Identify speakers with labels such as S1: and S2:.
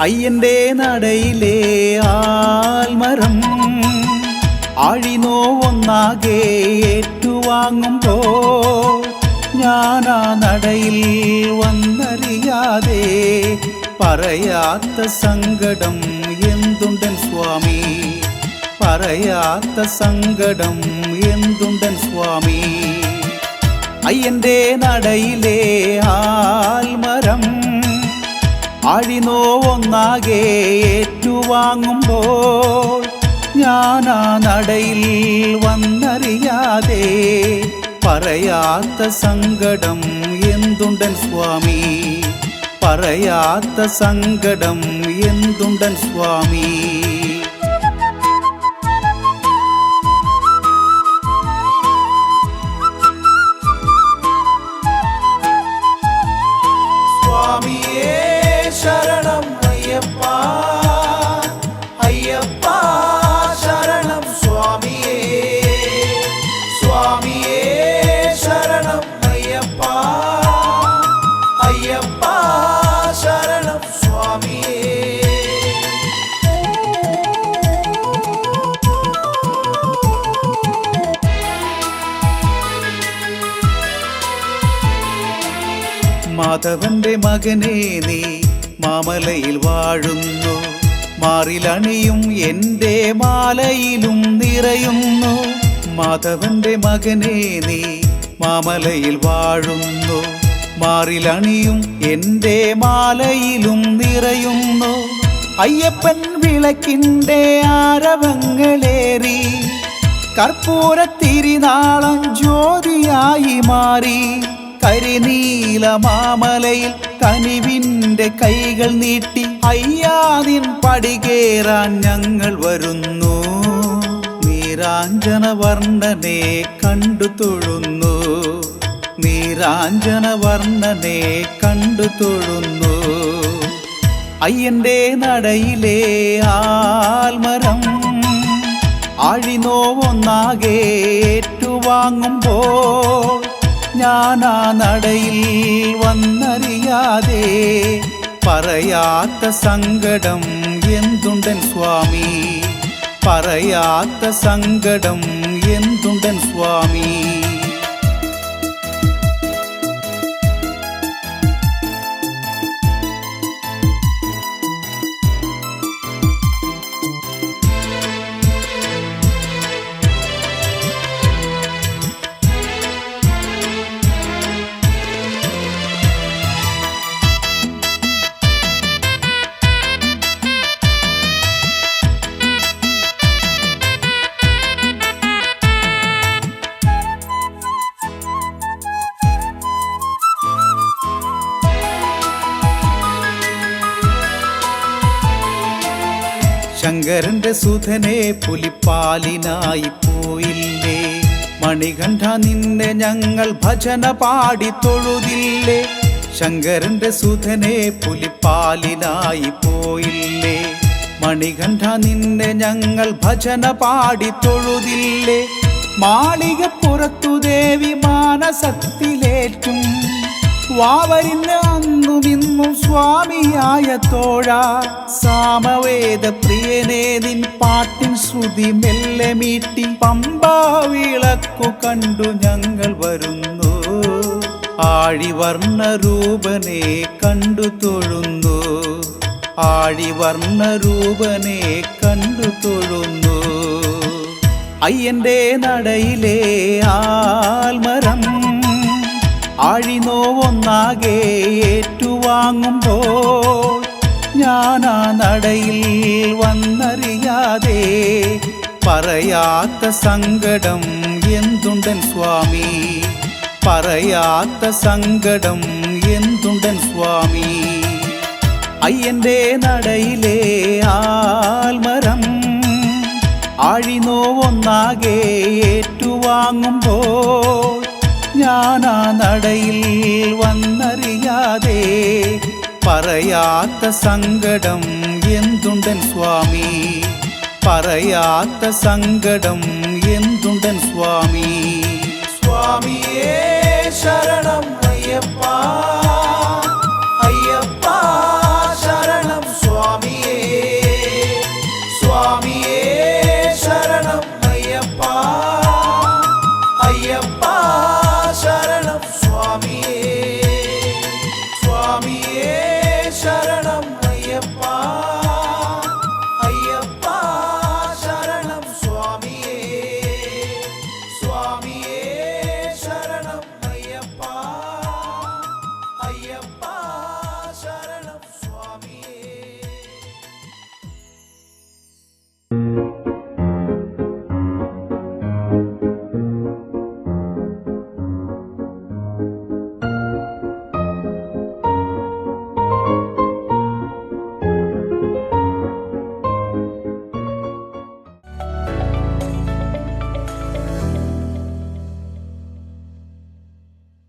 S1: അയ്യന്റെ നടയിലെ ആൽമരം ആഴിനോവൊന്നാകെ ഏറ്റുവാങ്ങുമ്പോ ഞാനാ നടയിൽ വന്നറിയാതെ പറയാത്ത സങ്കടം എന്തുണ്ടൻ സ്വാമി? പറയാത്ത സങ്കടം എന്തുണ്ടൻ സ്വാമി? അയ്യന്റെ നടയിലെ ആൽമരം അഴിനോവൊന്നാകെ ഏറ്റുവാങ്ങുമ്പോൾ ആ നടയിൽ വന്നറിയാതെ പറയാത്ത സങ്കടം എന്തുണ്ടൻ സ്വാമി? പറയാത്ത സങ്കടം എന്തുണ്ടൻ സ്വാമി? മാധവന്റെ മകനെ നീ മാമലയിൽ വാഴുന്നു. മാറിലണിയും എന്റെ മാലയിലും നിറയുന്നു. മാധവന്റെ മകനെ നീ മാമലയിൽ വാഴുന്നു. മാറിലണിയും എന്റെ മാലയിലും നിറയുന്നു. അയ്യപ്പൻ വിളക്കിന്റെ ആരവങ്ങളേറി കർപ്പൂരത്തിരിനാളം ജ്യോതിയായി മാറി. കരിനീല മാമലയിൽ കനിവിന്റെ കൈകൾ നീട്ടി അയ്യാതിൻ പടികേറാൻ ഞങ്ങൾ വരുന്നു. നീരാഞ്ജന വർണനെ കണ്ടു തൊഴുന്നു. നീരാഞ്ജന വർണനെ കണ്ടു തൊഴുന്നു. അയ്യന്റെ നടയിലെ ആൽമരം ആഴിനോവൊന്നാകെ ഏറ്റുവാങ്ങുമ്പോൾ ഞാനാ നടയിൽ വന്നറിയാതെ പറയാത്ത സങ്കടം എന്തുണ്ടൻ സ്വാമി പറയാത്ത സങ്കടം എന്തുണ്ടൻ സ്വാമി ശങ്കരന്റെ സുധനെ പുലിപ്പാലിനായി പോയില്ലേ? മണികണ്ഠ നിന്നെ ഞങ്ങൾ ഭജന പാടി തൊഴുതില്ലേ? ശങ്കരന്റെ സുധനെ പുലിപ്പാലിനായി പോയില്ലേ? മണികണ്ഠ നിന്നെ ഞങ്ങൾ ഭജന പാടി തൊഴുതില്ലേ? മാളികപ്പുറത്തു ദേവി മാനസത്തിലേറ്റും വാവരിന് അന്നു നിന്നു സ്വാമിയായ തോഴ. സാമവേദ പ്രിയനേ നിൻ പാട്ടിൻ ശ്രുതി മെല്ലെ മീട്ടി. പമ്പാവിളക്കു കണ്ടു ഞങ്ങൾ വരുന്നു. ആഴിവർണ രൂപനെ കണ്ടു തൊഴുന്നു. ആഴിവർണ രൂപനെ കണ്ടു തൊഴുന്നു. അയ്യന്റെ നടയിലേ ആൽമരം ആഴിനോവൊന്നാകെ ഏറ്റുവാങ്ങുമ്പോൾ ആ നടയിൽ വന്നറിയാതെ പറയാത്ത സങ്കടം എന്തുണ്ടൻ സ്വാമി? പറയാത്ത സങ്കടം എന്തുണ്ടൻ സ്വാമി? അയ്യന്റെ നടയിലെ ആൽമരം ആഴിനോവൊന്നാകെ ഏറ്റുവാങ്ങുമ്പോൾ ഞാനാ നടയിൽ വന്നറിയാതെ പറയാത്ത സങ്കടം എന്തുണ്ടൻ സ്വാമി പറയാത്ത സങ്കടം എന്തുണ്ടൻ സ്വാമി സ്വാമിയേ ശരണം